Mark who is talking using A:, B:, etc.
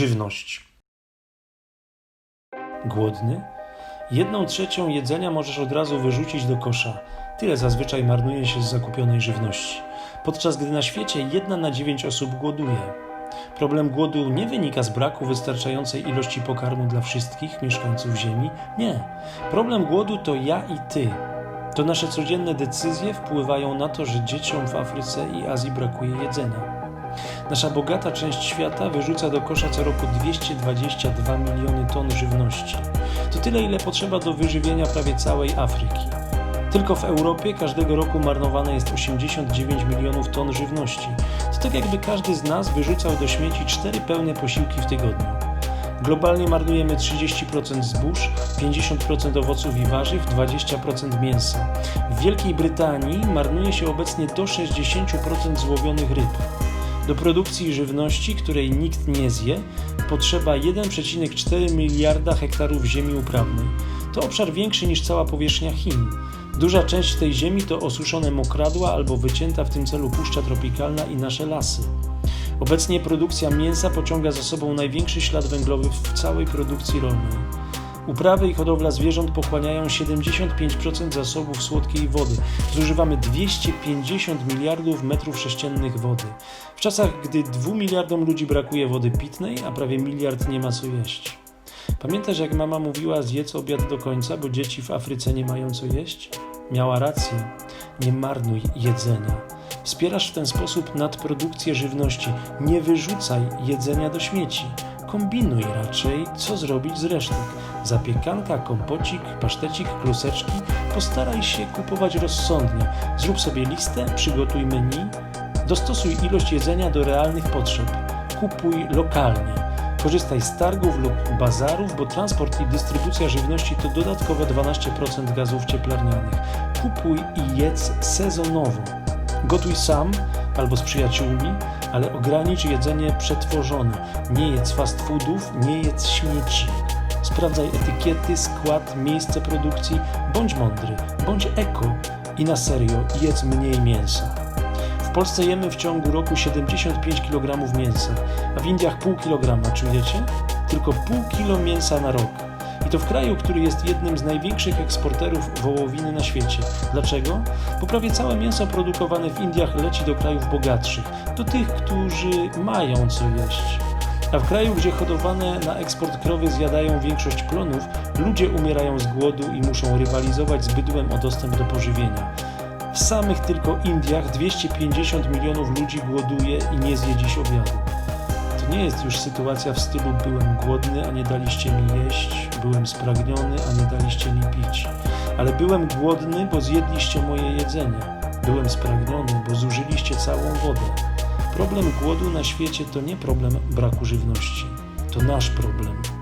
A: żywność. Głodny? Jedną trzecią jedzenia możesz od razu wyrzucić do kosza. Tyle zazwyczaj marnuje się z zakupionej żywności. Podczas gdy na świecie jedna na dziewięć osób głoduje. Problem głodu nie wynika z braku wystarczającej ilości pokarmu dla wszystkich mieszkańców Ziemi. Nie. Problem głodu to ja i ty. To nasze codzienne decyzje wpływają na to, że dzieciom w Afryce i Azji brakuje jedzenia. Nasza bogata część świata wyrzuca do kosza co roku 222 miliony ton żywności. To tyle, ile potrzeba do wyżywienia prawie całej Afryki. Tylko w Europie każdego roku marnowane jest 89 milionów ton żywności. To tak jakby każdy z nas wyrzucał do śmieci cztery pełne posiłki w tygodniu. Globalnie marnujemy 30% zbóż, 50% owoców i warzyw, 20% mięsa. W Wielkiej Brytanii marnuje się obecnie do 60% złowionych ryb. Do produkcji żywności, której nikt nie zje, potrzeba 1,4 miliarda hektarów ziemi uprawnej. To obszar większy niż cała powierzchnia Chin. Duża część tej ziemi to osuszone mokradła albo wycięta w tym celu puszcza tropikalna i nasze lasy. Obecnie produkcja mięsa pociąga za sobą największy ślad węglowy w całej produkcji rolnej. Uprawy i hodowla zwierząt pochłaniają 75% zasobów słodkiej wody. Zużywamy 250 miliardów metrów sześciennych wody. W czasach, gdy 2 miliardom ludzi brakuje wody pitnej, a prawie miliard nie ma co jeść. Pamiętasz, jak mama mówiła, zjedz obiad do końca, bo dzieci w Afryce nie mają co jeść? Miała rację. Nie marnuj jedzenia. Wspierasz w ten sposób nadprodukcję żywności. Nie wyrzucaj jedzenia do śmieci. Kombinuj raczej, co zrobić z resztek. Zapiekanka, kompocik, pasztecik, kluseczki. Postaraj się kupować rozsądnie. Zrób sobie listę, przygotuj menu. Dostosuj ilość jedzenia do realnych potrzeb. Kupuj lokalnie. Korzystaj z targów lub bazarów, bo transport i dystrybucja żywności to dodatkowe 12% gazów cieplarnianych. Kupuj i jedz sezonowo. Gotuj sam albo z przyjaciółmi, ale ogranicz jedzenie przetworzone. Nie jedz fast foodów, nie jedz śmieci. Sprawdzaj etykiety, skład, miejsce produkcji. Bądź mądry, bądź eko i na serio jedz mniej mięsa. W Polsce jemy w ciągu roku 75 kg mięsa, a w Indiach pół kilograma, czujecie? Tylko pół kilo mięsa na rok. To w kraju, który jest jednym z największych eksporterów wołowiny na świecie. Dlaczego? Bo prawie całe mięso produkowane w Indiach leci do krajów bogatszych, do tych, którzy mają co jeść. A w kraju, gdzie hodowane na eksport krowy zjadają większość plonów, ludzie umierają z głodu i muszą rywalizować z bydłem o dostęp do pożywienia. W samych tylko Indiach 250 milionów ludzi głoduje i nie zje dziś obiadu. To nie jest już sytuacja w stylu byłem głodny, a nie daliście mi jeść, byłem spragniony, a nie daliście mi pić. Ale byłem głodny, bo zjedliście moje jedzenie. Byłem spragniony, bo zużyliście całą wodę. Problem głodu na świecie to nie problem braku żywności. To nasz problem.